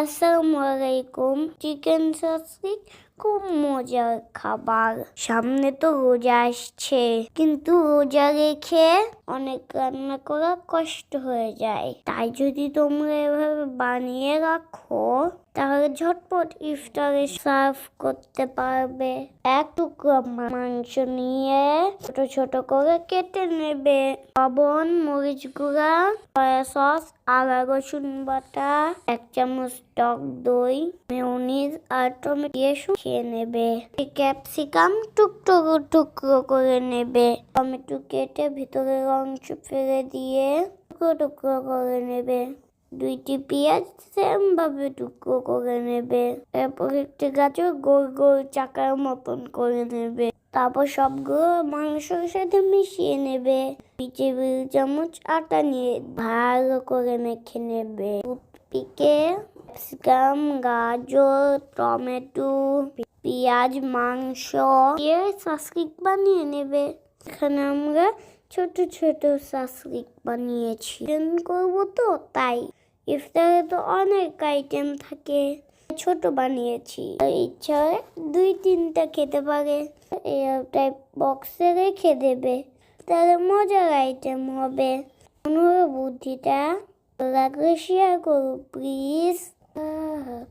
আসসালামু আলাইকুম chicken shashlik খুব মজার খাবার। সামনে তো রোজা আসছে। কিন্তু রোজা রেখে অনেক রান্না করা কষ্ট হয়ে যায়। তাই যদি তোমরা এভাবে বানিয়ে রাখো, তাহলে ঝটপট ইফতারে সার্ভ করতে পারবে। এক টুকরো মাংস নিয়ে ছোট ছোট করে কেটে নেবে। লবণ, মরিচ গুঁড়া, সয়া সস, আদা রসুন বাটা, এক চামচ টক দই, মেয়নিজ আর টমেটো শুকিয়ে নেবে। ক্যাপসিকাম টুকরো টুকরো করে নেবে। টমেটো কেটে ভিতরের অংশ ফেলে দিয়ে টুকরো টুকরো করে নেবে। দুইটি পেঁয়াজ সেম ভাবে টুকরো করে নেবে। এরপর একটি গাজর গোল গোল চাকার মতন করে নেবে। তারপর সবগুলো মাংসের সাথে মিশিয়ে নেবে। টেবিল চামচ আটা নিয়ে ভালো করে মেখে নেবে। টুথপিকে ক্যাপসিকাম, গাজর, টমেটো, পেঁয়াজ, মাংস। দিয়ে সাসলিক বানিয়ে নেবে। এখানে আমরা ছোট ছোট সাসলিক বানিয়েছি। করব তো, তাই। ইফতারে তো অনেক আইটেম থাকে। ছোট বানিয়েছি। ইচ্ছা হয় দুই তিনটা খেতে পারে। টাইপ বক্সে রেখে দেবে। তাহলে মজার আইটেম হবে। অনুভব বুদ্ধিটা লাগলে শেয়ার করো প্লিজ up.